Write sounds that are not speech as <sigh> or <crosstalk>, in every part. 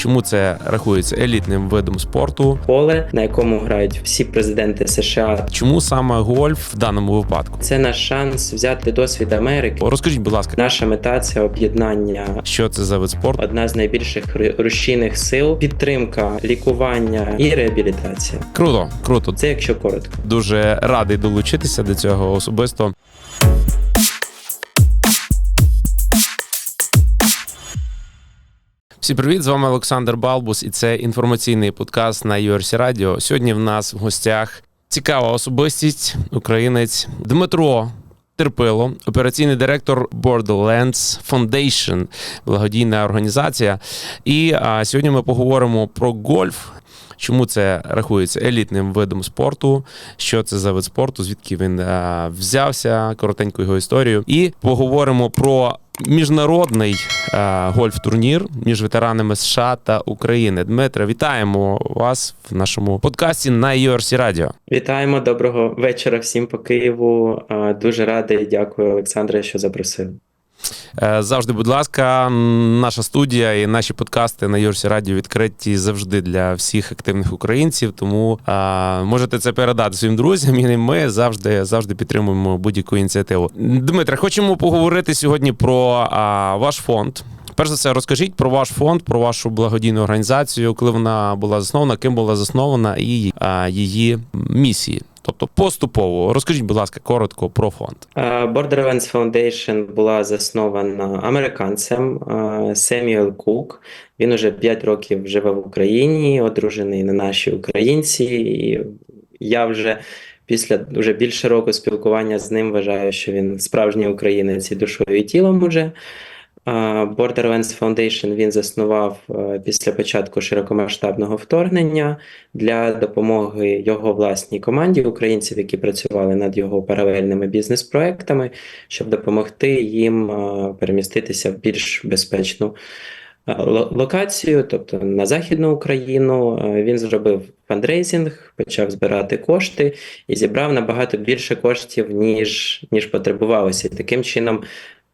Чому це рахується елітним видом спорту? поле, на якому грають всі президенти США. Чому саме гольф в даному випадку? Це наш шанс взяти досвід Америки. Розкажіть, будь ласка, Наша мета це об'єднання. що це за вид спорту? Одна з найбільших рушійних сил, підтримка, лікування і реабілітація. Круто, круто. Це якщо коротко. Дуже радий долучитися до цього особисто. Всім привіт! З вами Олександр Балбус, і це інформаційний подкаст на URC Радіо. Сьогодні в нас в гостях цікава особистість, українець Дмитро. Терпило, операційний директор Borderlands Foundation, благодійна організація. І а, сьогодні ми поговоримо про гольф. Чому це рахується елітним видом спорту? Що це за вид спорту? Звідки він а, взявся? Коротеньку його історію. І поговоримо про міжнародний а, гольф-турнір між ветеранами США та України. Дмитре, вітаємо вас в нашому подкасті на URC Radio. Вітаємо, доброго вечора всім по Києву. Дуже радий, дякую, Олександре, що запросив. Е, Завжди, будь ласка, наша студія і наші подкасти на Юрсі Радіо відкриті завжди для всіх активних українців. Тому а, можете це передати своїм друзям. І ми завжди завжди підтримуємо будь-яку ініціативу. Дмитре, хочемо поговорити сьогодні про а, ваш фонд. Перш за все, розкажіть про ваш фонд, про вашу благодійну організацію, коли вона була заснована, ким була заснована і а, її місії. Тобто поступово розкажіть, будь ласка, коротко про фонд. А, Borderlands Foundation була заснована американцем Семюел Кук. Він уже 5 років живе в Україні, одружений на нашій українці. І я вже після дуже більше року спілкування з ним вважаю, що він справжній українець і душою і тілом уже. Borderlands Foundation він заснував е, після початку широкомасштабного вторгнення для допомоги його власній команді українців, які працювали над його паралельними бізнес-проектами, щоб допомогти їм е, переміститися в більш безпечну е, локацію, тобто на Західну Україну. Він зробив фандрейзинг, почав збирати кошти і зібрав набагато більше коштів, ніж, ніж потребувалося. Таким чином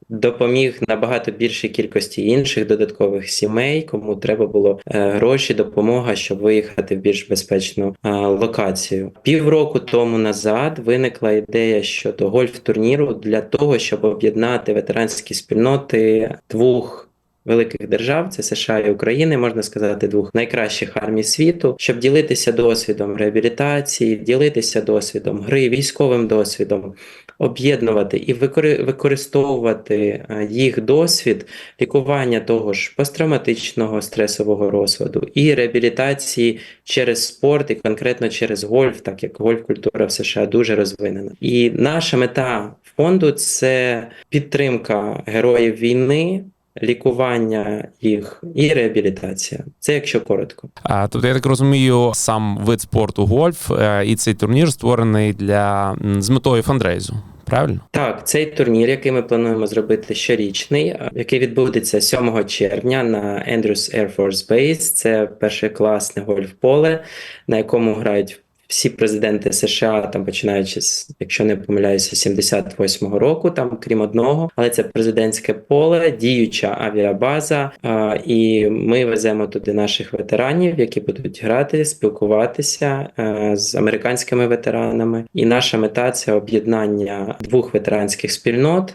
допоміг набагато більшій кількості інших додаткових сімей, кому треба було е, гроші, допомога, щоб виїхати в більш безпечну е, локацію. Півроку тому назад виникла ідея щодо гольф-турніру для того, щоб об'єднати ветеранські спільноти двох. Великих держав, це США і України, можна сказати, двох найкращих армій світу, щоб ділитися досвідом реабілітації, ділитися досвідом гри, військовим досвідом, об'єднувати і використовувати е, їх досвід лікування того ж посттравматичного стресового розладу і реабілітації через спорт, і конкретно через гольф, так як гольф-культура в США дуже розвинена. І наша мета фонду це підтримка героїв війни. Лікування їх і реабілітація. Це якщо коротко. А, тобто, я так розумію, сам вид спорту гольф е, і цей турнір створений для з метою фандрейзу. Правильно? Так, цей турнір, який ми плануємо зробити щорічний, який відбудеться 7 червня на Andrews Air Force Base. Це першокласне гольф-поле, на якому грають всі президенти США, там починаючи з, якщо не помиляюся, 78-го року, там крім одного, але це президентське поле, діюча авіабаза. А, і ми веземо туди наших ветеранів, які будуть грати, спілкуватися е, з американськими ветеранами. І наша мета це об'єднання двох ветеранських спільнот.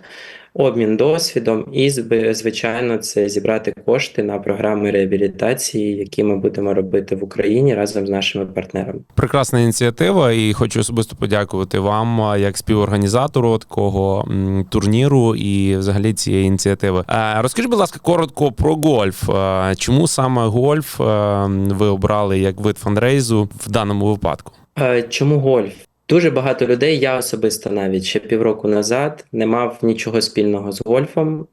Обмін досвідом і звичайно це зібрати кошти на програми реабілітації, які ми будемо робити в Україні разом з нашими партнерами. Прекрасна ініціатива, і хочу особисто подякувати вам як співорганізатору такого турніру і взагалі цієї ініціативи. Розкажіть, будь ласка, коротко про гольф. Чому саме гольф ви обрали як вид фандрейзу в даному випадку? Е, Чому гольф? Дуже багато людей, я особисто навіть ще півроку назад не мав нічого спільного з гольфом.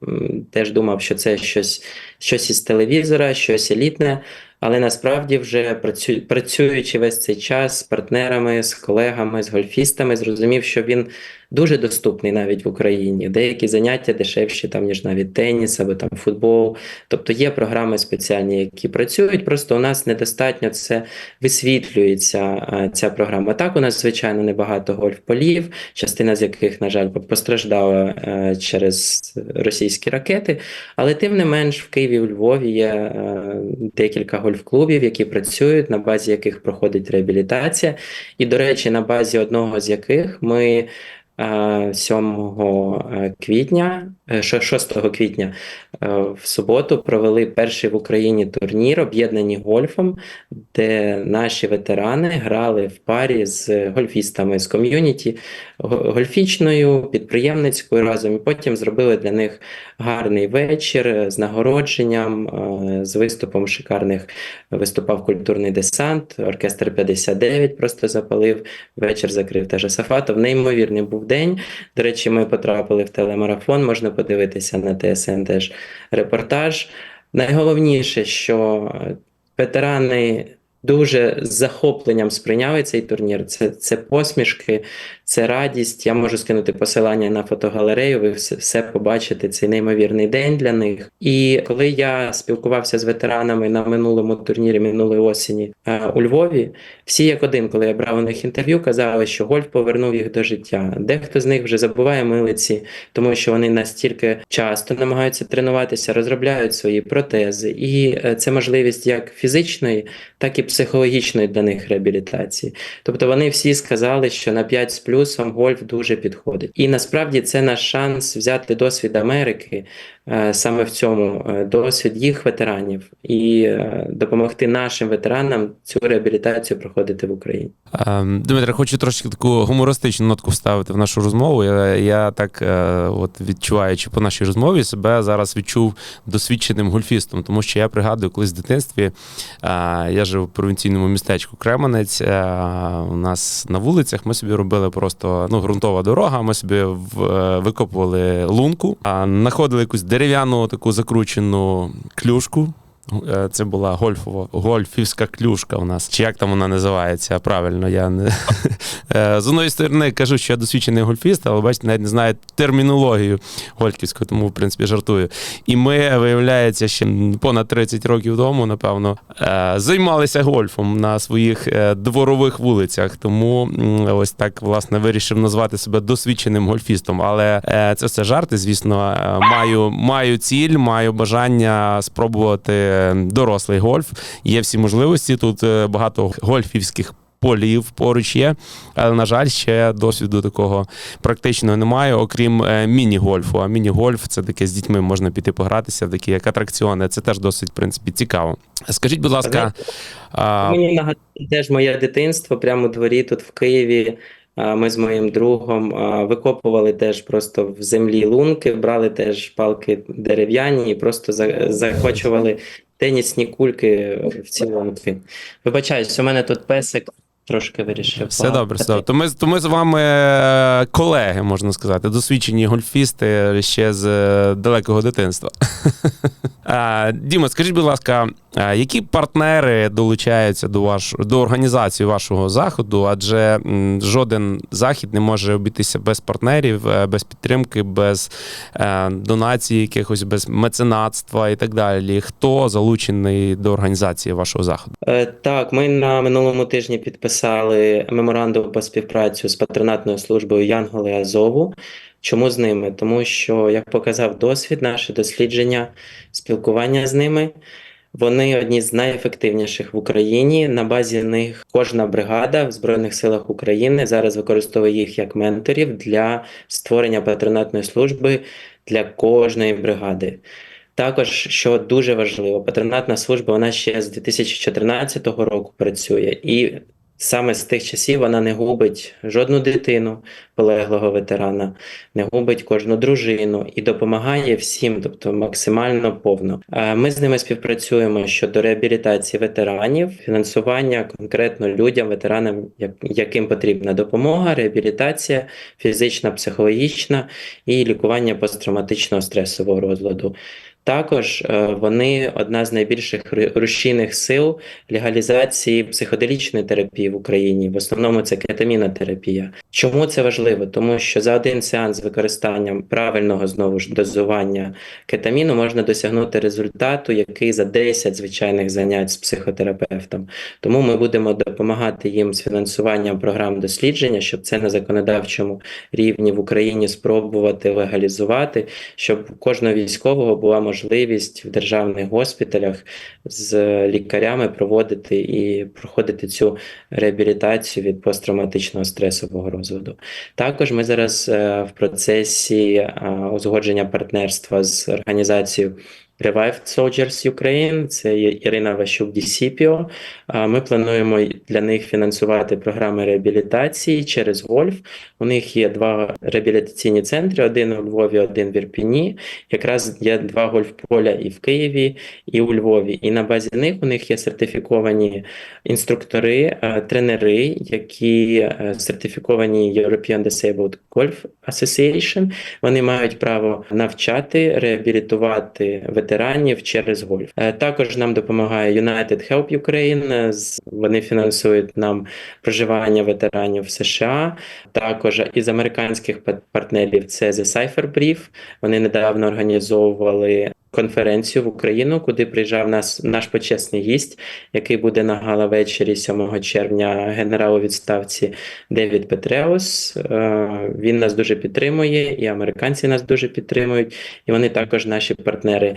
Теж думав, що це щось, щось із телевізора, щось елітне. Але насправді вже працю, працюючи весь цей час з партнерами, з колегами, з гольфістами, зрозумів, що він дуже доступний навіть в Україні. Деякі заняття дешевші, там, ніж навіть теніс або там футбол. Тобто є програми спеціальні, які працюють. Просто у нас недостатньо це висвітлюється е, ця програма. Так, у нас, звичайно, небагато гольф-полів, частина з яких, на жаль, постраждала е, через російські ракети. Але тим не менш, в Києві, у Львові є е, декілька гольф-клубів, які працюють, на базі яких проходить реабілітація. І, до речі, на базі одного з яких ми 7 квітня, е, шо- 6 квітня е, в суботу провели перший в Україні турнір, об'єднані гольфом, де наші ветерани грали в парі з гольфістами з ком'юніті гольфічною, підприємницькою разом, і потім зробили для них гарний вечір е, з нагородженням, е, з виступом шикарних виступав культурний десант, оркестр 59 просто запалив, вечір закрив теж Асафатов. Неймовірний був день. До речі, ми потрапили в телемарафон, можна подивитися на ТСН теж репортаж. Найголовніше, що е, ветерани дуже з захопленням сприйняли цей турнір. Це, це посмішки, це радість. Я можу скинути посилання на фотогалерею. Ви все, побачите. Цей неймовірний день для них. І коли я спілкувався з ветеранами на минулому турнірі минулої осені е, у Львові, всі як один, коли я брав у них інтерв'ю, казали, що гольф повернув їх до життя. Дехто з них вже забуває милиці, тому що вони настільки часто намагаються тренуватися, розробляють свої протези, і е, це можливість як фізичної, так і психологічної для них реабілітації. Тобто вони всі сказали, що на 5 з плюсом гольф дуже підходить. І насправді це наш шанс взяти досвід Америки саме в цьому, е, досвід їх ветеранів, і е, допомогти нашим ветеранам цю реабілітацію проходити в Україні. Ем, Дмитре, хочу трошки таку гумористичну нотку вставити в нашу розмову. Я, я так, е, от відчуваючи по нашій розмові, себе зараз відчув досвідченим гольфістом, тому що я пригадую, колись в дитинстві е, я жив у провінційному містечку Кременець. е, У нас на вулицях ми собі робили просто ну, ґрунтова дорога. Ми собі е, викопували лунку, а знаходили якусь дерев'яну таку закручену клюшку. Е, Це була гольфова, гольфівська клюшка у нас. Чи як там вона називається? Правильно, я не <laughs> Е, з одної сторони кажу, що я досвідчений гольфіст, але бачите, навіть не знаю термінологію гольфівську, тому в принципі жартую. І ми, виявляється, ще понад 30 років тому, напевно, е, займалися гольфом на своїх дворових вулицях. Тому ось так власне вирішив назвати себе досвідченим гольфістом. Але це все жарти. Звісно, маю, маю ціль, маю бажання спробувати дорослий гольф. Є всі можливості. Тут е, багато гольфівських. Полів поруч є, але на жаль, ще досвіду такого практичного немає, окрім е, міні-гольфу. А міні-гольф це таке з дітьми можна піти погратися, такі як атракціони. Це теж досить в принципі цікаво. Скажіть, будь ласка, а, Мені нагадує теж моє дитинство прямо у дворі тут в Києві. Ми з моїм другом викопували теж просто в землі лунки, брали теж палки дерев'яні і просто за- закочували тенісні кульки в цілому. Вибачаюсь, у мене тут песик трошки вирішив. все добре, все добре. То ми, то ми з вами е, колеги, можна сказати, досвідчені гольфісти ще з е, далекого дитинства. <laughs> Діма, скажіть, будь ласка, які партнери долучаються до ваш, до організації вашого заходу? Адже жоден захід не може обійтися без партнерів, е, без підтримки, без донації, якихось без меценатства і так далі. Хто залучений до організації вашого заходу? Так, ми на минулому тижні підписали меморандум по співпрацю з патронатною службою Янголи Азову. Чому з ними? Тому що, як показав досвід, наше дослідження, спілкування з ними, вони одні з найефективніших в Україні. На базі них кожна бригада в Збройних силах України зараз використовує їх як менторів для створення патронатної служби для кожної бригади. Також, що дуже важливо, патронатна служба вона ще з 2014 року працює, і саме з тих часів вона не губить жодну дитину полеглого ветерана, не губить кожну дружину і допомагає всім, тобто максимально повно. Ми з ними співпрацюємо щодо реабілітації ветеранів, фінансування конкретно людям, ветеранам, яким потрібна допомога, реабілітація фізична, психологічна і лікування посттравматичного стресового розладу. Також е, вони одна з найбільших рушійних сил легалізації психоделічної терапії в Україні. В основному це кетамінотерапія. Чому це важливо? Тому що за один сеанс з використанням правильного знову ж дозування кетаміну можна досягнути результату, який за 10 звичайних занять з психотерапевтом. Тому ми будемо допомагати їм з фінансуванням програм дослідження, щоб це на законодавчому рівні в Україні спробувати легалізувати, щоб у кожного військового була можливість в державних госпіталях з лікарями проводити і проходити цю реабілітацію від посттравматичного стресового розладу. Також ми зараз е, в процесі е, узгодження партнерства з організацією Revived Soldiers Ukraine, це Ірина Ващук Дісіпіо. Ми плануємо для них фінансувати програми реабілітації через Гольф. У них є два реабілітаційні центри: один у Львові, один в Ірпіні. Якраз є два гольф-поля і в Києві, і у Львові. І на базі них у них є сертифіковані інструктори, тренери, які е, сертифіковані European Disabled Golf Association. Вони мають право навчати, реабілітувати ветеранів через гольф. Е, Також нам допомагає United Help Ukraine. е, Вони фінансують нам проживання ветеранів в США. Також із американських партнерів це The Cypher Brief. Вони недавно організовували конференцію в Україну, куди приїжджав нас наш почесний гість, який буде на галавечері 7 червня генерал у відставці Девід Петреус. Е, Він нас дуже підтримує, і американці нас дуже підтримують, і вони також наші партнери.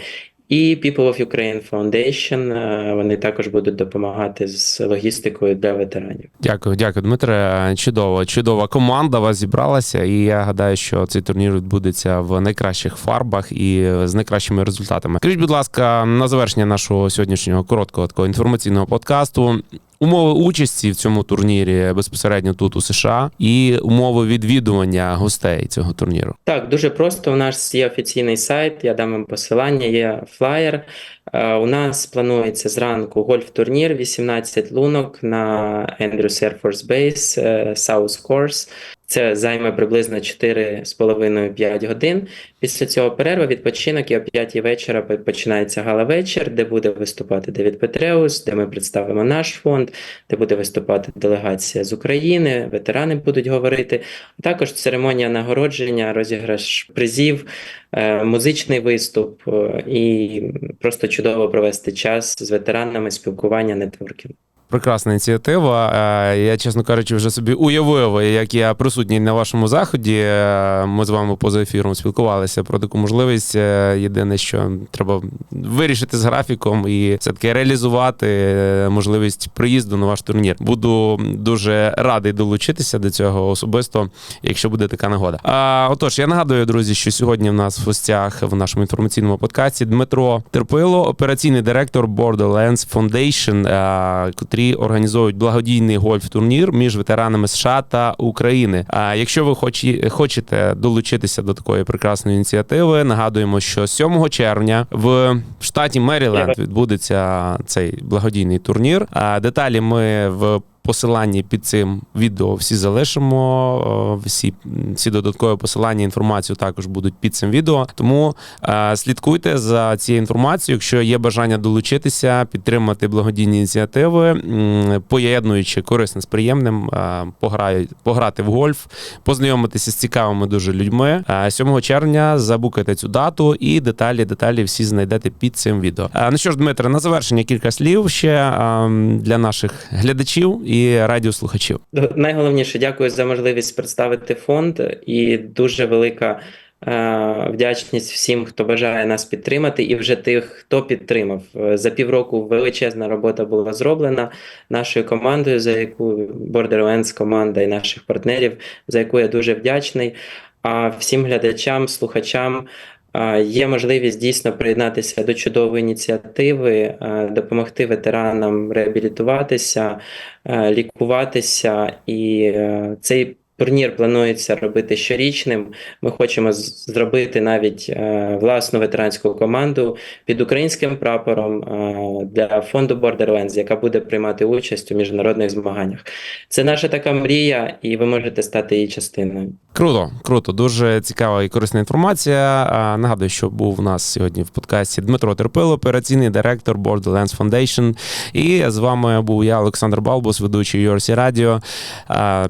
І People of Ukraine Foundation, е, вони також будуть допомагати з логістикою для ветеранів. Дякую, дякую, Дмитре. Чудово, чудова команда вас зібралася, і я гадаю, що цей турнір відбудеться в найкращих фарбах і з найкращими результатами. Скажіть, будь ласка, на завершення нашого сьогоднішнього короткого такого інформаційного подкасту. Умови участі в цьому турнірі безпосередньо тут у США і умови відвідування гостей цього турніру. Так, дуже просто. У нас є офіційний сайт, я дам вам посилання, є флаєр. Е, У нас планується зранку гольф-турнір, 18 лунок на Andrews Air Force Base, е, South Course. Це займе приблизно 4,5-5 годин. Після цього перерва, відпочинок, і о 5 вечора починається гала-вечір, де буде виступати Девід Петреус, де ми представимо наш фонд, де буде виступати делегація з України, ветерани будуть говорити. Також церемонія нагородження, розіграш призів, е, музичний виступ е, і просто чудово провести час з ветеранами, спілкування, нетворкінг. Прекрасна ініціатива. Е, Я, чесно кажучи, вже собі уявив, як я присутній на вашому заході. Е, Ми з вами поза ефіром спілкувалися про таку можливість. Е, Єдине, що треба вирішити з графіком і все-таки реалізувати е, можливість приїзду на ваш турнір. Буду дуже радий долучитися до цього особисто, якщо буде така нагода. А, отож, я нагадую, друзі, що сьогодні в нас в гостях в нашому інформаційному подкасті Дмитро Терпило, операційний директор Borderlands Foundation, е, котрі організовують благодійний гольф-турнір між ветеранами США та України. А якщо ви хочі- хочете долучитися до такої прекрасної ініціативи, нагадуємо, що 7 червня в штаті Меріленд відбудеться цей благодійний турнір. А деталі ми в Посиланні під цим відео всі залишимо. е, Всі, всі додаткові посилання, інформацію також будуть під цим відео. Тому е, слідкуйте за цією інформацією. Якщо є бажання долучитися, підтримати благодійні ініціативи, поєднуючи корисне з приємним, е, пограю- пограти в гольф, познайомитися з цікавими дуже людьми. Е, 7 червня забукайте цю дату і деталі, деталі всі знайдете під цим відео. Е, Ну що ж, Дмитре, на завершення кілька слів ще е, для наших глядачів і радіослухачів. Найголовніше, дякую за можливість представити фонд і дуже велика е, вдячність всім, хто бажає нас підтримати, і вже тих, хто підтримав. За півроку величезна робота була зроблена нашою командою, за яку Borderlands команда і наших партнерів, за яку я дуже вдячний. А всім глядачам, слухачам. Є можливість дійсно приєднатися до чудової ініціативи, допомогти ветеранам реабілітуватися, лікуватися, і е, цей Турнір планується робити щорічним. Ми хочемо зробити навіть е, власну ветеранську команду під українським прапором е, для фонду Borderlands, яка буде приймати участь у міжнародних змаганнях. Це наша така мрія, і ви можете стати її частиною. Круто, круто, дуже цікава і корисна інформація. Нагадую, що був у нас сьогодні в подкасті Дмитро Терпило, операційний директор Borderlands Foundation. І з вами був я, Олександр Балбус, ведучий URC Radio.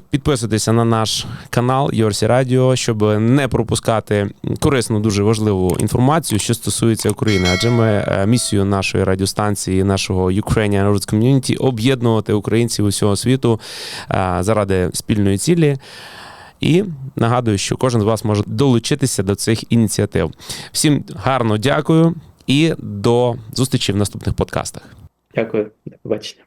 Підписуйтеся на наш канал URC Radio, щоб не пропускати корисну, дуже важливу інформацію, що стосується України. Адже ми е, місію нашої радіостанції, нашого Ukrainian Roots Community об'єднувати українців усього світу е, заради спільної цілі. І нагадую, що кожен з вас може долучитися до цих ініціатив. Всім гарно дякую і до зустрічі в наступних подкастах. Дякую, до побачення.